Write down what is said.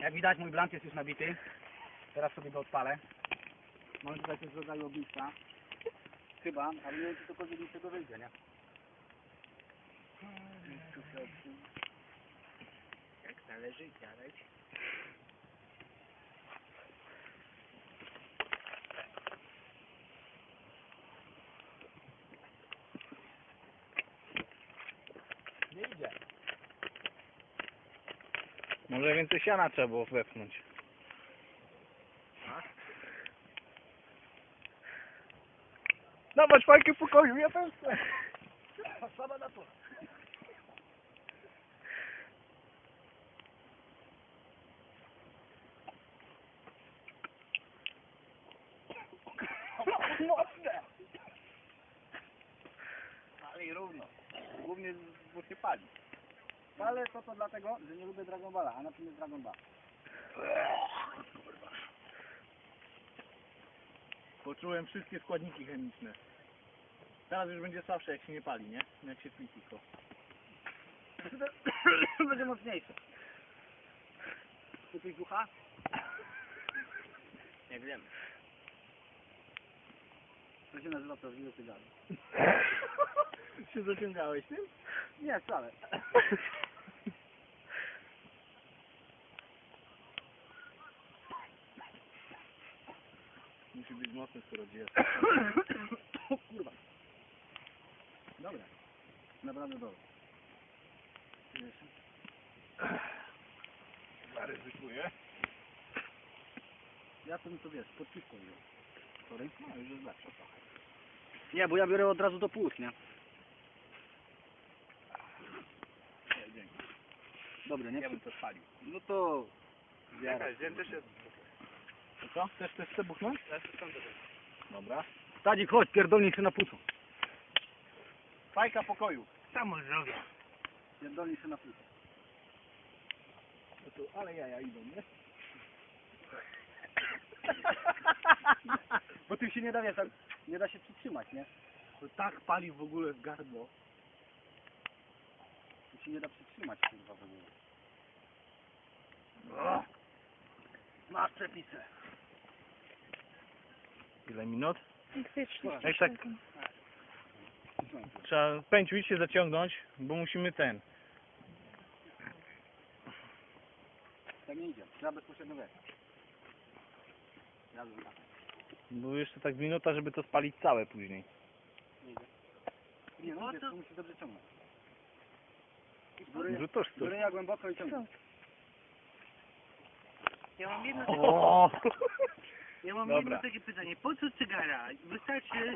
Jak widać mój blank jest już nabity. Teraz sobie go odpalę. Mamy tutaj coś w rodzaju ogniska. Chyba, ale nie wiem czy cokolwiek mi z tego wyjdzie, nie? Jak należy działać. Nie idzie. Może więcej siana trzeba było wepchnąć. Dawać fajkę w pokoju, ja też chcę. Słaba na to. Mocne! Ale i równo. Głównie, bo się pali. Ale to to dlatego, że nie lubię Dragon Balla, a na tym jest Dragon Ball. Poczułem wszystkie składniki chemiczne. Teraz już będzie słabsze jak się nie pali, nie? Jak się tli tylko. Będzie mocniejsze. Coś ducha? Nie wiem. To się nazywa prawdziwy cygar. się zaciągałeś tym? Nie, wcale. Musi być mocny, skoro jest. o kurwa. Dobra. Naprawdę dobra. Zaryzykuję. Ja to mi to wiesz, pod piwko wziął. Sorry. No już jest lepsze trochę. Nie, bo ja biorę od razu do płuc, nie? Dobra, nie? Ja bym to spalił. No to... Biorę. To co? Chcesz też chce buchnąć? Dobra. Tadzik, chodź, pierdolnij się na płucu. Fajka pokoju. Samo zrobię. Pierdolnij się na płucu. No tu, ale jaja idą, nie? Bo tym się nie da, wiesz, nie da się przytrzymać, nie? To tak pali w ogóle w gardło. Tu się nie da przytrzymać, kurwa, w ogóle. O! Masz przepisy. Ile minut? Jak tak trzeba pędzić się zaciągnąć, bo musimy ten. Tak nie idzie. Trzeba bezpośrednio bym tak. Bo jeszcze tak minuta, żeby to spalić całe później. Nie idzie. Nie, no, wiesz, to musi dobrze ciągnąć. Góry, Może toż z góry ja głęboko i ciągnę. Ja mam jedno, O! ja mam Dobra. jedno takie pytanie. Po co cygara? Wystarczy